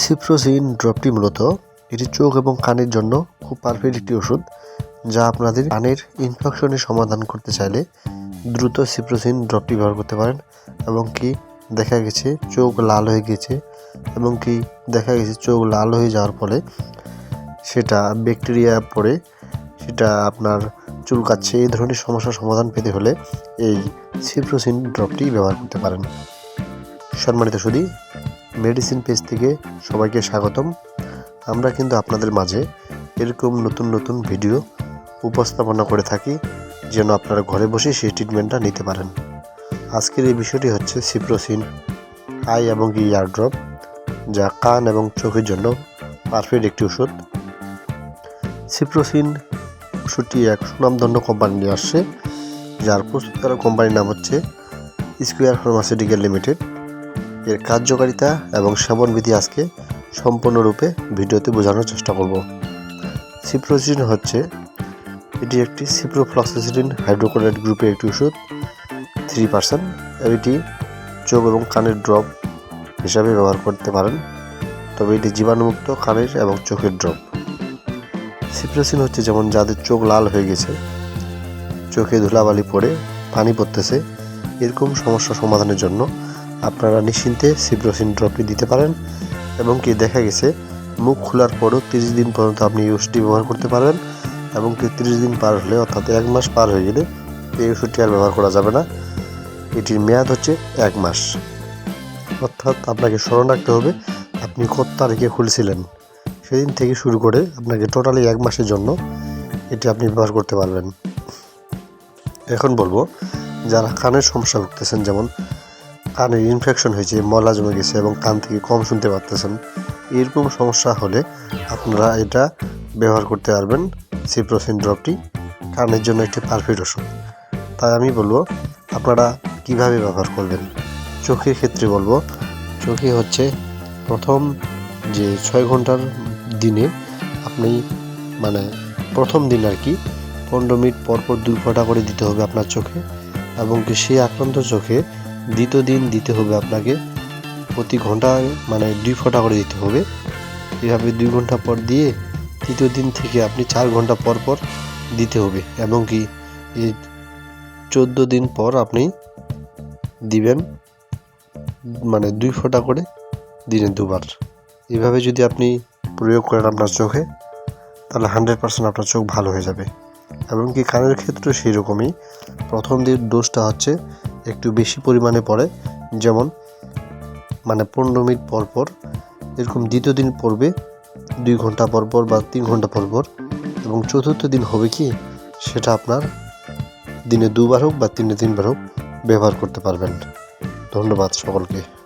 সিপ্রোসিন ড্রপটি মূলত এটি চোখ এবং কানের জন্য খুব পারফেক্ট একটি ওষুধ, যা আপনাদের কানের ইনফেকশনের সমাধান করতে চাইলে দ্রুত সিপ্রোসিন ড্রপটি ব্যবহার করতে পারেন এবং কি দেখা গেছে চোখ লাল হয়ে গেছে এবং কি দেখা গেছে চোখ লাল হয়ে যাওয়ার ফলে সেটা ব্যাকটেরিয়া পড়ে সেটা আপনার চুলকাচ্ছে, এই ধরনের সমস্যার সমাধান পেতে হলে এই সিপ্রোসিন ড্রপটি ব্যবহার করতে পারেন। সম্মানিত সুদী মেডিসিন পেজ থেকে সবাইকে স্বাগতম। আমরা কিন্তু আপনাদের মাঝে এরকম নতুন নতুন ভিডিও উপস্থাপনা করে থাকি, যেন আপনারা ঘরে বসে সেই ট্রিটমেন্টটা নিতে পারেন। আজকের এই বিষয়টি হচ্ছে সিপ্রোসিন আই এবং ইয়ার ড্রপ যা কান এবং চোখের জন্য পারফেক্ট একটি ওষুধ। সিপ্রোসিন ওষুধটি এক সুনামধন্য কোম্পানি নিয়ে আসছে, যার প্রস্তুতকারক কোম্পানির নাম হচ্ছে স্কোয়ার ফার্মাসিউটিক্যাল লিমিটেড এর কার্যকারিতা এবং সেবনবিধি আজকে সম্পূর্ণরূপে ভিডিওতে বোঝানোর চেষ্টা করব। সিপ্রোসিন হচ্ছে, এটি একটি সিপ্রোফ্লক্সিসিডিন হাইড্রোক্লোরাইড গ্রুপের একটি ওষুধ। থ্রি পার্সেন্ট এটি চোখ এবং কানের ড্রপ হিসাবে ব্যবহার করতে পারেন, তবে এটি জীবাণুমুক্ত কানের এবং চোখের ড্রপ। সিপ্রোসিন হচ্ছে যেমন যাদের চোখ লাল হয়ে গেছে, চোখে ধুলাবালি পড়ে, পানি পড়তেছে, এরকম সমস্যা সমাধানের জন্য আপনারা নিশ্চিন্তে সিপ্রোসিন ড্রপটি দিতে পারেন এবং কি দেখা গেছে, মুখ খোলার পরও তিরিশ দিন পর্যন্ত আপনি ওষুধটি ব্যবহার করতে পারবেন এবং কি তিরিশ দিন পার হলে, অর্থাৎ এক মাস পার হয়ে গেলে এই ওষুধটি আর ব্যবহার করা যাবে না। এটির মেয়াদ হচ্ছে এক মাস। অর্থাৎ আপনাকে স্মরণ রাখতে হবে, আপনি কত তারিখে খুলছিলেন? সেদিন থেকে শুরু করে আপনাকে টোটালি এক মাসের জন্য এটি আপনি ব্যবহার করতে পারবেন। এখন বলব, যারা কানের সমস্যা ভুগতেছেন, যেমন কানের ইনফেকশন হয়েছে মলা জমে গেছে এবং কান থেকে কম শুনতে পারতেছেন, এরকম সমস্যা হলে আপনারা এটা ব্যবহার করতে পারবেন সিপ্রোসিন ড্রপটি কানের জন্য একটি পারফেক্ট ওষুধ। তাই আমি বলব, আপনারা কীভাবে ব্যবহার করবেন? চোখের ক্ষেত্রে বলব, চোখে হচ্ছে প্রথম যে ছয় ঘণ্টার দিনে আপনি মানে প্রথম দিন আর কি, পনেরো মিনিট পর পর দুই ফোঁটা করে দিতে হবে আপনার চোখে এবং সেই আক্রান্ত চোখে দ্বিতীয় দিন দিতে হবে আপনাকে। প্রতি ঘণ্টা মানে দুই ফোঁটা করে দিতে হবে। এভাবে দুই ঘণ্টা পর দিয়ে তৃতীয় দিন থেকে আপনি চার ঘণ্টা পর পর দিতে হবে। এবং কি চোদ্দ দিন পর আপনি দিবেন মানে দুই ফোঁটা করে দিনে দুবার। এভাবে যদি আপনি প্রয়োগ করেন আপনার চোখে, তাহলে হান্ড্রেড পার্সেন্ট আপনার চোখ ভালো হয়ে যাবে। এবং কি কানের ক্ষেত্রেও সেই রকমই প্রথম দিন ডোজটা হচ্ছে একটু বেশি পরিমাণে পড়ে। যেমন মানে পনেরো মিনিট পর পর, এরকম দ্বিতীয় দিন পড়বে, দুই ঘণ্টা পর পর বা তিন ঘণ্টা পর পর। এবং চতুর্থ দিন হবে কি, সেটা আপনার দিনে দুবার হোক বা তিনে তিনবার হোক, ব্যবহার করতে পারবেন। ধন্যবাদ সকলকে।